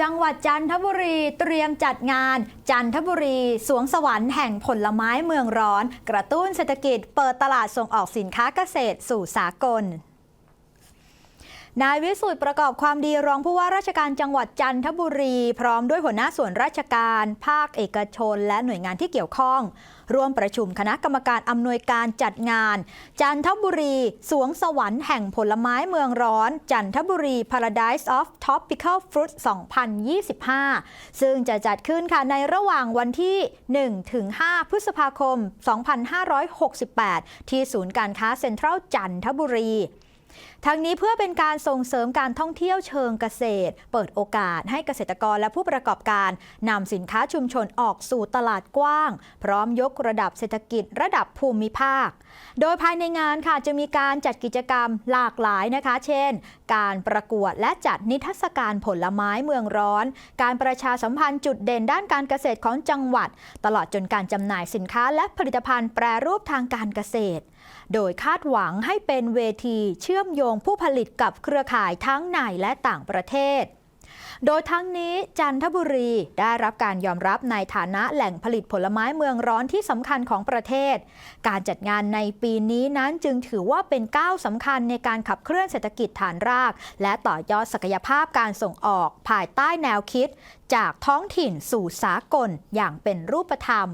จังหวัดจันทบุรีเตรียมจัดงาน จันทบุรี สวงสวรรค์แห่งผลไม้เมืองร้อน กระตุ้นเศรษฐกิจเปิดตลาดส่งออกสินค้าเกษตรสู่สากล นายวิสุทธิ์ประกอบความดีรองผู้ว่าราชการจังหวัดจันทบุรี พร้อมด้วยหัวหน้าส่วนราชการ ภาคเอกชน และหน่วยงานที่เกี่ยวข้อง ร่วมประชุมคณะกรรมการอำนวยการจัดงาน จันทบุรีสวงสวรรค์แห่งผลไม้เมืองร้อน จันทบุรี Paradise of Tropical Fruit 2025 ซึ่งจะจัดขึ้นค่ะในระหว่างวันที่ 1-5 พฤษภาคม 2568 ที่ศูนย์การค้าเซ็นทรัลจันทบุรี ทั้งนี้เพื่อเป็นการส่งเสริมการท่องเที่ยวเชิงเกษตร เปิดโอกาสให้เกษตรกรและผู้ประกอบการนำสินค้าชุมชนออกสู่ตลาดกว้าง พร้อมยกระดับเศรษฐกิจระดับภูมิภาค โดยภายในงานค่ะจะมีการจัดกิจกรรมหลากหลายนะคะ เช่น การประกวดและจัดนิทรรศการผลไม้เมืองร้อน การประชาสัมพันธ์จุดเด่นด้านการเกษตรของจังหวัด ตลอดจนการจำหน่ายสินค้าและผลิตภัณฑ์แปรรูปทางการเกษตร โดยคาดหวังให้เป็นเวทีเชื่อมโยงผู้ผลิตกับเครือข่ายทั้งในและต่างประเทศ โดยทั้งนี้จันทบุรีได้รับการยอมรับในฐานะแหล่งผลิตผลไม้เมืองร้อนที่สำคัญของประเทศ การจัดงานในปีนี้นั้นจึงถือว่าเป็นก้าวสำคัญในการขับเคลื่อนเศรษฐกิจฐานราก และต่อยอดศักยภาพการส่งออกภายใต้แนวคิด จากท้องถิ่นสู่สากลอย่างเป็นรูปธรรม